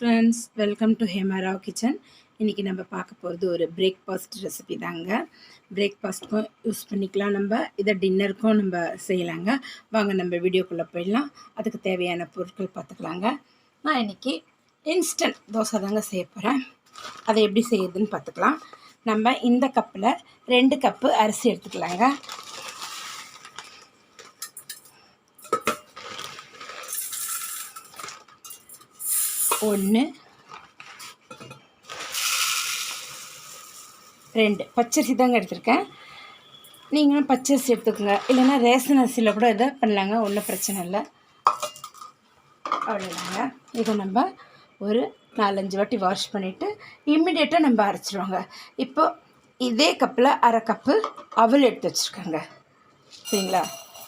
Friends welcome to Hemarao kitchen இன்றைக்கி நம்ம பார்க்க போகிறது ஒரு பிரேக்ஃபாஸ்ட் ரெசிபி தாங்க. பிரேக்ஃபாஸ்ட்க்கும் யூஸ் பண்ணிக்கலாம் நம்ம. இதை டின்னருக்கும் நம்ம செய்யலாங்க. வாங்க நம்ம வீடியோக்குள்ளே போயிடலாம். அதுக்கு தேவையான பொருட்கள் பார்த்துக்கலாங்க. நான் இன்றைக்கி இன்ஸ்டன்ட் தோசை தாங்க செய்ய போகிறேன் அதை எப்படி செய்யுதுன்னு பார்த்துக்கலாம். நம்ம இந்த கப்பில் ரெண்டு கப்பு அரிசி எடுத்துக்கலாங்க. ஒன்று ரெண்டு. பச்சரிசி தாங்க எடுத்திருக்கேன். நீங்களும் பச்சரிசி எடுத்துக்கோங்க. இல்லைன்னா ரேஷன் அரிசியில் கூட இதை பண்ணலாங்க. ஒன்றும் பிரச்சனை இல்லை. அவ்வளோதாங்க இதை நம்ம ஒரு நாலஞ்சு வாட்டி வாஷ் பண்ணிவிட்டு இம்மிடியேட்டாக நம்ம அரைச்சிடுவாங்க இப்போது இதே கப்பில் அரை கப்பு அவல் எடுத்து வச்சுருக்கோங்க. சரிங்களா?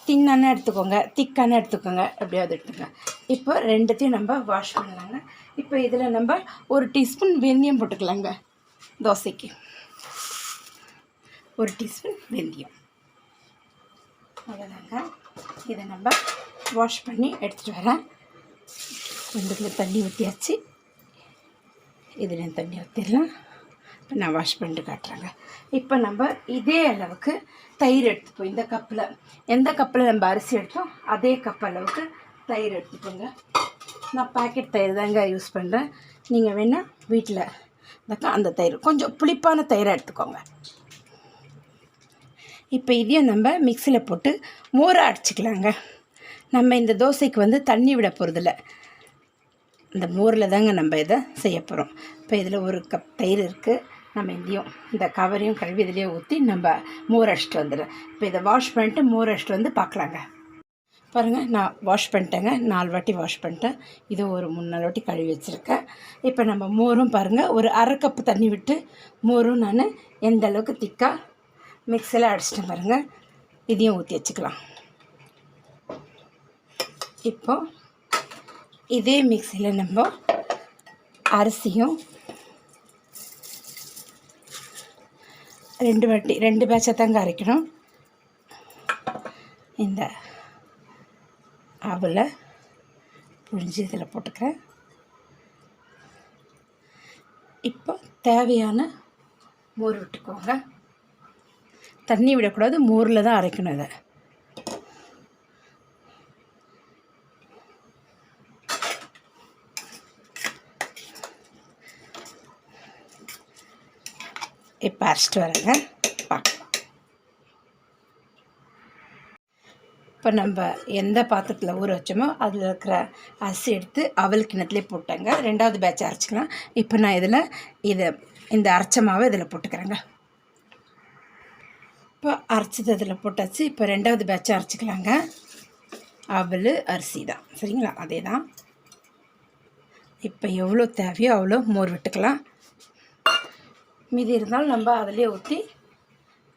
தின்னான எடுத்துக்கோங்க திக்கான எடுத்துக்கோங்க எப்படியாவது எடுத்துக்கோங்க. இப்போ ரெண்டுத்தையும் நம்ம வாஷ் பண்ணலாங்க. இப்போ இதில் நம்ம ஒரு டீஸ்பூன் வெந்தயம் போட்டுக்கலாங்க தோசைக்கு. ஒரு டீஸ்பூன் வெந்தயம். அவ்வளோதாங்க இதை நம்ம வாஷ் பண்ணி எடுத்துகிட்டு வரேன். ரெண்டுக்குள்ள தண்ணி ஊற்றியாச்சு இதில் தண்ணி ஊற்றிடலாம் இப்போ நான் வாஷ் பண்ணிட்டு காட்டுறேங்க. இப்போ நம்ம இதே அளவுக்கு தயிர் எடுத்துப்போம். இந்த கப்பில். எந்த கப்பில் நம்ம அரிசி எடுத்தோம்? அதே கப் அளவுக்கு தயிர் எடுத்துப்போங்க. நான் பாக்கெட் தயிர் தாங்க யூஸ் பண்ணுறேன் நீங்கள் வேணால் வீட்டில் அந்த தயிர் கொஞ்சம் புளிப்பான தயிரை எடுத்துக்கோங்க. இப்போ இதையும் நம்ம மிக்சியில் போட்டு மோரை அடிச்சுக்கலாங்க. நம்ம இந்த தோசைக்கு வந்து தண்ணி விட போகிறதில்ல இந்த மோரில் தாங்க நம்ம இதை செய்ய போகிறோம் இப்போ இதில் ஒரு கப் தயிர் இருக்குது நம்ம இதையும் இந்த கவரையும் கழுவி இதிலே ஊற்றி நம்ம மோர் அடிச்சிட்டு வந்துடுறேன் இப்போ இதை வாஷ் பண்ணிட்டு மோர் அடிச்சிட்டு வந்து பார்க்கலாங்க பாருங்கள் நான் வாஷ் பண்ணிட்டேங்க. நாலு வாட்டி வாஷ் பண்ணிட்டேன். இது ஒரு மூணு நாலு வாட்டி கழுவி வச்சுருக்கேன். இப்போ நம்ம மோரும் பாருங்கள் ஒரு அரை கப்பு தண்ணி விட்டு மோரும் நான் எந்த அளவுக்கு திக்காக மிக்சியில் அடிச்சிட்டேன் பாருங்கள் இதையும் ஊற்றி வச்சுக்கலாம். இப்போ இதே மிக்சியில் நம்ம அரிசியும் ரெண்டு வட்டி ரெண்டு பேட்சை தாங்க அரைக்கணும். இந்த ஆவில் புழிஞ்சு இதில் போட்டுக்கிறேன். இப்போ தேவையான மோர் விட்டுக்கோங்க. தண்ணி விடக்கூடாது மோரில் தான் அரைக்கணும் இதை. இப்போ அரைச்சிட்டு வரேங்க. பார்க்கலாம் இப்போ நம்ம எந்த பாத்திரத்தில் ஊற வச்சோமோ அதில் இருக்கிற அரிசி எடுத்து அவல் கிணத்துலேயே போட்டேங்க. ரெண்டாவது பேட்ச் அரைச்சிக்கலாம். இப்போ நான் இதில் இதை இந்த அரைச்ச மாவை இதில் போட்டுக்கிறேங்க. இப்போ அரைச்சது இதில் போட்டாச்சு. இப்போ ரெண்டாவது பேட்ச் அரைச்சிக்கலாங்க. அவல் அரிசி தான். சரிங்களா? அதே தான் இப்போ எவ்வளோ தேவையோ அவ்வளோ மோர் விட்டுக்கலாம். மீதி இருந்தாலும் நம்ம அதிலே ஊற்றி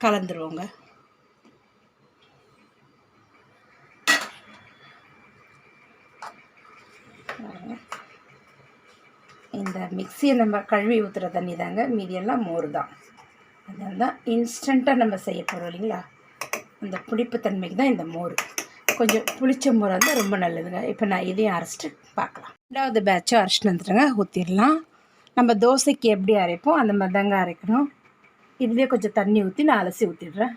கலந்துருவோங்க. இந்த மிக்சியை நம்ம கழுவி ஊற்றுற தண்ணி தாங்க. மீதியெல்லாம் மோர் தான். அதனால தான் இன்ஸ்டண்ட்டாக நம்ம செய்ய போகிறோம் இல்லைங்களா? அந்த புளிப்பு தன்மைக்கு தான் இந்த மோர். கொஞ்சம் புளிச்ச மோர் இருந்தால் ரொம்ப நல்லதுங்க. இப்போ நான் இதையும் அரைச்சிட்டு பார்க்கலாம். ரெண்டாவது பேட்சும் அரைச்சிட்டு வந்துட்டுங்க. ஊற்றிடலாம் நம்ம தோசைக்கு எப்படி அரைப்போம் அந்த மாதிரி தாங்க அரைக்கணும். இதுலேயே கொஞ்சம் தண்ணி ஊற்றி நான் அலசி ஊற்றிடுறேன்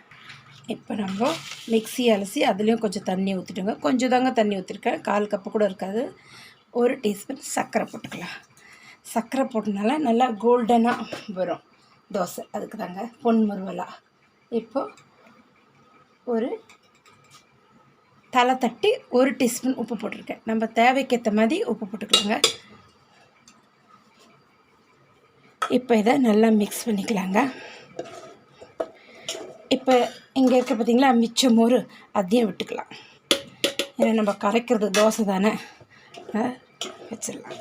இப்போ நம்ம மிக்ஸி அலசி அதுலேயும் கொஞ்சம் தண்ணி ஊற்றிட்டுங்க கொஞ்சம் தாங்க தண்ணி ஊற்றிருக்கேன் கால் கப்பு கூட இருக்காது. ஒரு டீஸ்பூன் சர்க்கரை போட்டுக்கலாம். சர்க்கரை போட்டனால நல்லா கோல்டனாக வரும் தோசை. அதுக்கு தாங்க பொன் முருவலாக இப்போது ஒரு தலை தட்டி ஒரு டீஸ்பூன் உப்பு போட்டிருக்கேன். நம்ம தேவைக்கேற்ற மாதிரி உப்பு போட்டுக்கலாங்க. இப்போ இதை நல்லா மிக்ஸ் பண்ணிக்கலாங்க. இப்போ இங்கே இருக்க பார்த்திங்களா மிச்சம் மோர் அதையும் விட்டுக்கலாம். ஏன்னா நம்ம கரைக்கிறது தோசை தானே. வச்சிடலாம்.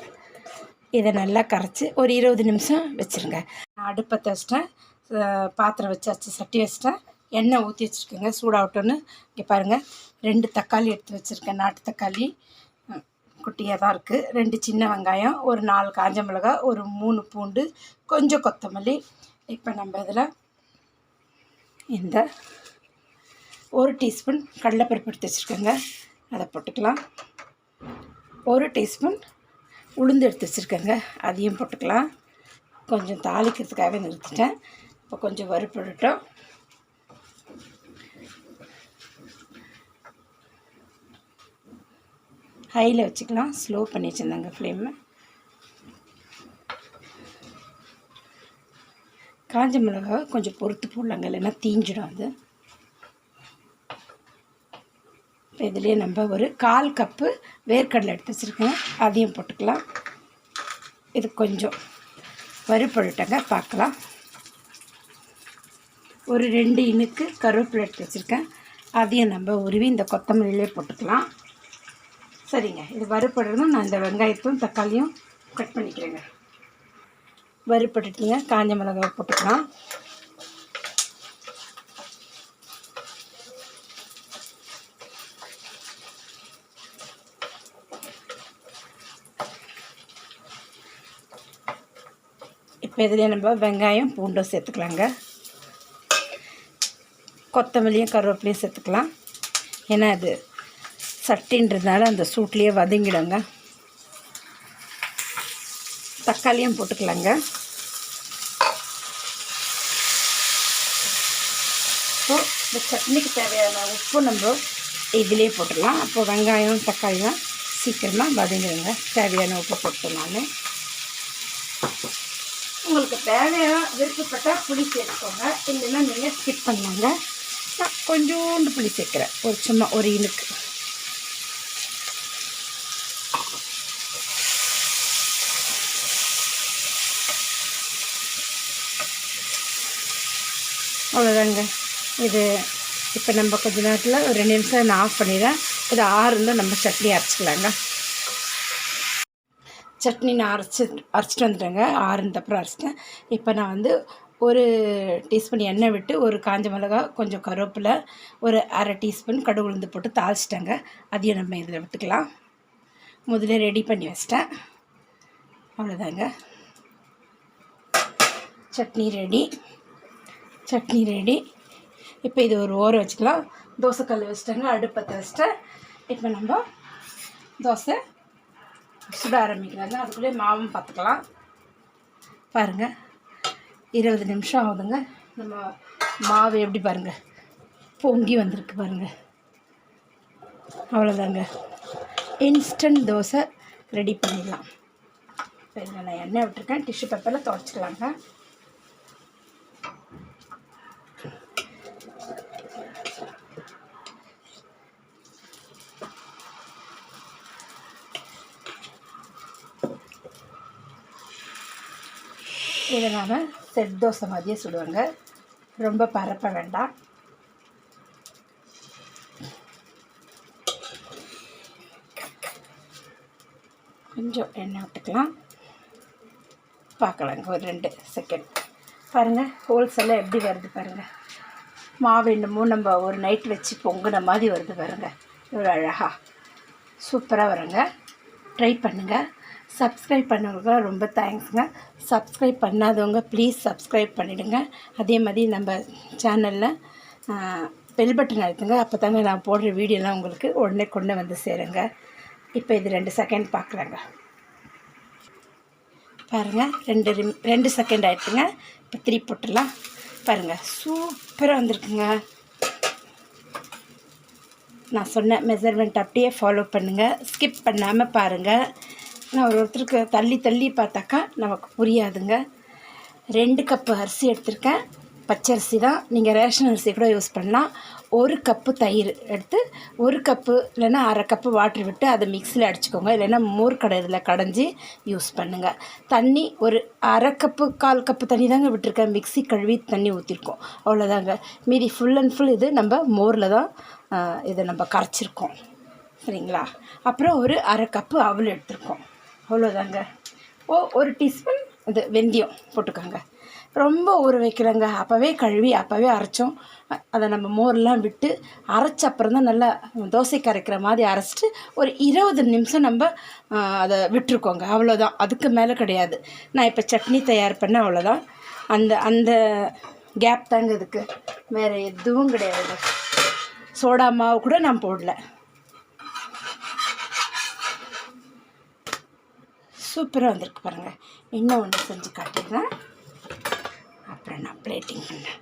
இதை நல்லா கரைச்சி ஒரு இருபது நிமிஷம் வச்சுருங்க. நான் அடுப்பத்தை வச்சிட்டேன் பாத்திரம் வச்சாச்சு சட்டி வச்சிட்டேன். எண்ணெய் ஊற்றி வச்சுருக்கேங்க சூடாகட்டும்னு. இங்கே பாருங்கள் ரெண்டு தக்காளி எடுத்து வச்சுருக்கேன் நாட்டு தக்காளி. குட்டியாக தான் இருக்குது ரெண்டு சின்ன வெங்காயம் ஒரு நாலு காஞ்ச மிளகா ஒரு மூணு பூண்டு கொஞ்சம் கொத்தமல்லி. இப்போ நம்ம இதில் இந்த ஒரு டீஸ்பூன் கடலைப்பருப்பு எடுத்து வச்சுருக்கோங்க. அதை போட்டுக்கலாம். ஒரு டீஸ்பூன் உளுந்து எடுத்து வச்சுருக்கேங்க. அதையும் போட்டுக்கலாம். கொஞ்சம் தாளிக்கிறதுக்காக நிறுத்திட்டேன். இப்போ கொஞ்சம் வறுப்படட்டும் ஹையில் வச்சுக்கலாம். ஸ்லோ பண்ணி வச்சுருந்தாங்க ஃப்ளேமை காஞ்ச மிளகாவை கொஞ்சம் பொறுத்து போடலாங்க. இல்லைன்னா தீஞ்சிடும் அது. இப்போ இதுலேயே நம்ம ஒரு கால் கப்பு வேர்க்கடலை எடுத்து வச்சுருக்கேன். அதையும் போட்டுக்கலாம். இது கொஞ்சம் வறுப்பழுட்டங்க பார்க்கலாம். ஒரு ரெண்டு இனுக்கு கருவேப்பிலை எடுத்து வச்சுருக்கேன். அதையும் நம்ம உருவி இந்த கொத்தமல்லியிலே போட்டுக்கலாம். சரிங்க. இது வறுப்படுறதும் நான் இந்த வெங்காயத்தும் தக்காளியும் கட் பண்ணிக்கிறேங்க. வறுப்பட்டுட்டுங்க காஞ்ச மிளகாய் போட்டுக்கலாம். இப்போ இதில் நம்ம வெங்காயம் பூண்டும் சேர்த்துக்கலாங்க. கொத்தமல்லியும் கருவேப்பிலையும் சேர்த்துக்கலாம். ஏன்னா அது சட்டின்றதுனால அந்த சூட்லேயே வதங்கிடுங்க. தக்காளியும் போட்டுக்கலாங்க. ஸோ இந்த சட்னிக்கு தேவையான உப்பு நம்ம இதிலே போட்டுடலாம். அப்போ வெங்காயம் தக்காளிலாம் சீக்கிரமாக வதங்கிடுங்க. தேவையான உப்பு போட்டு உங்களுக்கு தேவையான விருப்பப்பட்டால் புளி சேர்த்துக்கோங்க. இல்லைன்னா நீங்கள் ஸ்கிப் பண்ணாங்க நான் கொஞ்சோண்டு புளி சேர்க்குறேன். ஒரு சும்மா ஒரு இனுக்கு. அவ்வளோதாங்க. இது இப்போ நம்ம கொஞ்ச நேரத்தில் ஒரு ரெண்டு நிமிஷம் நான் ஆஃப் பண்ணிடுறேன். இது ஆறுந்து நம்ம சட்னி அரைச்சிக்கலாங்க. சட்னி நான் அரைச்சி அரைச்சிட்டு வந்துட்டேங்க. ஆறுந்தப்புறம் அப்புறம் அரைச்சிட்டேன். இப்போ நான் வந்து ஒரு டீஸ்பூன் எண்ணெய் விட்டு ஒரு காஞ்ச மிளகா கொஞ்சம் கருவேப்பிலை ஒரு அரை டீஸ்பூன் கடுகு உளுந்து போட்டு தாளிச்சிட்டேங்க. அதையும் நம்ம இதில் விட்டுக்கலாம். முதல்ல ரெடி பண்ணி வச்சிட்டேன். அவ்வளோதாங்க. சட்னி ரெடி. சட்னி ரெடி இப்போ இது ஒரு ஓரம் வச்சுக்கலாம். தோசைக்கல் வச்சுட்டேங்க அடுப்பத்தை வச்சுட்டேன். இப்போ நம்ம தோசை சுட ஆரம்பிக்கிறாங்க அதுக்குள்ளே மாவும் பார்த்துக்கலாம். பாருங்கள் இருபது நிமிஷம் ஆகுதுங்க. நம்ம மாவு எப்படி பாருங்கள் பொங்கி வந்திருக்கு பாருங்கள் அவ்வளோதாங்க இன்ஸ்டன்ட் தோசை ரெடி பண்ணிடலாம். இப்போ இதில் நான் எண்ணெய் விட்டுருக்கேன். டிஷ்யூ பேப்பரில் துடைச்சிக்கலாங்க இதை நாம் செட் தோசை மாதிரியே சுடுவாங்க. ரொம்ப பரப்ப வேண்டாம். கொஞ்சம் எண்ணெய் விட்டுக்கலாம் பார்க்கலாங்க ஒரு ரெண்டு செகண்ட் பாருங்கள் ஹோல்சேலாக எப்படி வருது பாருங்கள் மாவு இன்னமும் நம்ம ஒரு நைட் வச்சு பொங்குன மாதிரி வருது பாருங்கள் இவ்வளோ அழகாக சூப்பராக வருங்க. ட்ரை பண்ணுங்கள் சப்ஸ்கிரைப் பண்ணவங்க ரொம்ப தேங்க்ஸுங்க சப்ஸ்கிரைப் பண்ணாதவங்க ப்ளீஸ் சப்ஸ்கிரைப் பண்ணிவிடுங்க அதே மாதிரி நம்ம சேனலில் பெல் பட்டன் அழுத்துங்க. அப்போ தாங்க நான் போடுற வீடியோலாம் உங்களுக்கு உடனே கொண்டு வந்து சேருங்க. இப்போ இது ரெண்டு செகண்ட் பார்க்குறேங்க பாருங்கள் ரெண்டு ரிம் ரெண்டு செகண்ட் ஆகிடுச்சுங்க இப்போ திருப்பி போட்டுடலாம். பாருங்கள் சூப்பராக வந்திருக்குங்க. நான் சொன்ன மெஷர்மெண்ட் அப்படியே ஃபாலோ பண்ணுங்கள் ஸ்கிப் பண்ணாமல் பாருங்கள் நான் ஒரு ஒருத்தருக்கு தள்ளி தள்ளி பார்த்தாக்கா நமக்கு புரியாதுங்க. ரெண்டு கப்பு அரிசி எடுத்திருக்கேன். பச்சரிசி தான். நீங்கள் ரேஷன் அரிசி கூட யூஸ் பண்ணலாம். ஒரு கப்பு தயிர் எடுத்து ஒரு கப்பு இல்லைன்னா அரை கப்பு வாட்டர் விட்டு அதை மிக்சியில் அடிச்சுக்கோங்க. இல்லைன்னா மோர் கடையில் கடைஞ்சி யூஸ் பண்ணுங்கள் தண்ணி ஒரு அரை கப்பு கால் கப்பு தண்ணி தாங்க விட்டுருக்கேன். மிக்சி கழுவி தண்ணி ஊற்றிருக்கோம் அவ்வளோதாங்க மீதி ஃபுல் அண்ட் ஃபுல் இது நம்ம மோரில் தான் இதை நம்ம கரைச்சிருக்கோம். சரிங்களா? அப்புறம் ஒரு அரை கப்பு அவல் எடுத்திருக்கோம். அவ்வளோதாங்க. ஓ ஒரு டீஸ்பூன் இது வெந்தயம் போட்டுக்கோங்க. ரொம்ப ஊற வைக்கலங்க. அப்போவே கழுவி அப்போவே அரைச்சோம். அதை நம்ம மோர்லாம் விட்டு அரைச்ச அப்புறம் தான் நல்லா தோசை கரைக்கிற மாதிரி அரைச்சிட்டு ஒரு இருபது நிமிஷம் நம்ம அதை விட்டுருக்கோங்க. அவ்வளோதான். அதுக்கு மேலே கிடையாது. நான் இப்போ சட்னி தயார் பண்ண அவ்வளோதான். அந்த அந்த கேப் தாங்க இதுக்கு. வேறு எதுவும் கிடையாது சோடா மாவு கூட நான் போடல. சூப்பராக வந்திருக்கு பாருங்கள் இன்னும் ஒன்று செஞ்சு காட்டிடுறேன். அப்புறம் நான் பிளேட்டிங் பண்ணேன்.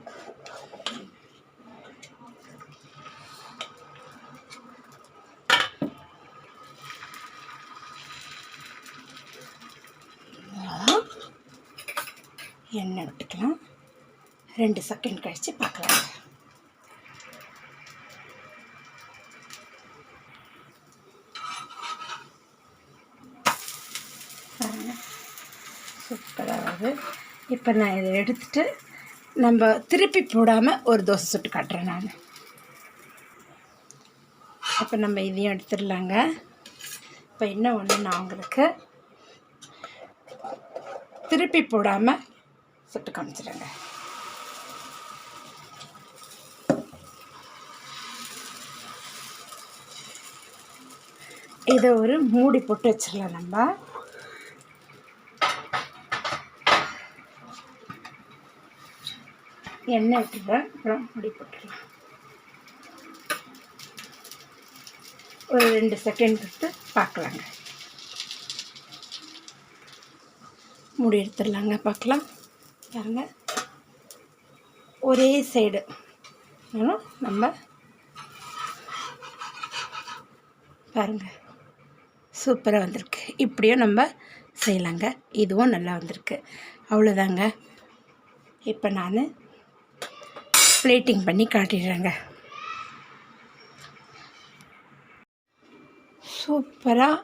எண்ணெய் விட்டுக்கலாம். ரெண்டு செகண்ட் கழித்து பார்க்கலாம் பாருங்க சூப்பராக வருது இப்போ நான் இதை எடுத்துட்டு நம்ம திருப்பி போடாமல் ஒரு தோசை சுட்டு காட்டுறேன் நான். அப்போ நம்ம இதையும் எடுத்துடலாங்க. இப்போ என்ன ஒன்று நான் உங்களுக்கு திருப்பி போடாமல் சுட்டு காமிச்சிடுங்க இதை ஒரு மூடி போட்டு வச்சிடலாம் நம்ம. எண்ணெய் விட்டுருவேன் அப்புறம் முடி போட்டுடலாம் ஒரு ரெண்டு செகண்ட் விட்டு பார்க்கலாங்க. முடி எடுத்துடலாங்க பார்க்கலாம். பாருங்க. ஒரே சைடு நம்ம பாருங்க. சூப்பராக வந்திருக்கு. இப்படியும் நம்ம செய்யலாங்க. இதுவும் நல்லா வந்திருக்கு. அவ்வளோதாங்க இப்போ நான் பிளேட்டிங் பண்ணி காட்டிடுறேங்க. சூப்பராக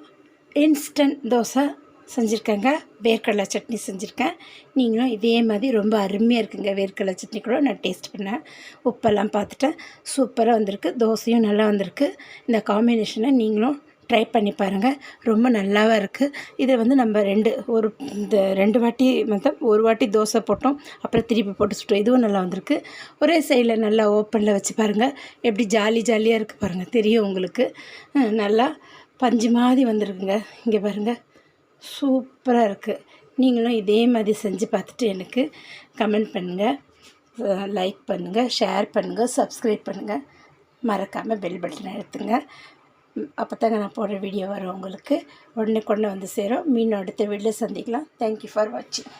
இன்ஸ்டன்ட் தோசை செஞ்சுருக்கேங்க. வேர்க்கடலை சட்னி செஞ்சுருக்கேன். நீங்களும் இதே மாதிரி ரொம்ப அருமையாக இருக்குங்க. வேர்க்கடலை சட்னி கூட நான் டேஸ்ட் பண்ணேன். உப்பெல்லாம் பார்த்துட்டேன். சூப்பராக வந்திருக்கு. தோசையும் நல்லா வந்திருக்கு. இந்த காம்பினேஷனை நீங்களும் ட்ரை பண்ணி பாருங்கள் ரொம்ப நல்லாவாக இருக்குது இதை வந்து நம்ம ரெண்டு ஒரு இந்த ரெண்டு வாட்டி மொத்தம் ஒரு வாட்டி தோசை போட்டோம். அப்புறம் திருப்பி போட்டு சுட்டோம் இதுவும் நல்லா வந்திருக்கு. ஒரே சைடில் நல்லா ஓப்பனில் வச்சு பாருங்கள் எப்படி ஜாலி ஜாலியாக இருக்குது பாருங்கள் தெரியும் உங்களுக்கு. நல்லா பஞ்சு மாதிரி வந்திருக்குங்க. இங்கே பாருங்கள் சூப்பராக இருக்குது நீங்களும் இதே மாதிரி செஞ்சு பார்த்துட்டு எனக்கு கமெண்ட் பண்ணுங்கள் லைக் பண்ணுங்கள் ஷேர் பண்ணுங்கள் சப்ஸ்கிரைப் பண்ணுங்கள் மறக்காமல் பெல் பட்டன் எடுத்துங்க அப்போ தாங்க நான் போடுற வீடியோ வரும் உங்களுக்கு. உடனே கொண்டு வந்து சேரும். மீண்டும் அடுத்த வீடியோ சந்திக்கலாம். தேங்க்யூ ஃபார் வாட்சிங்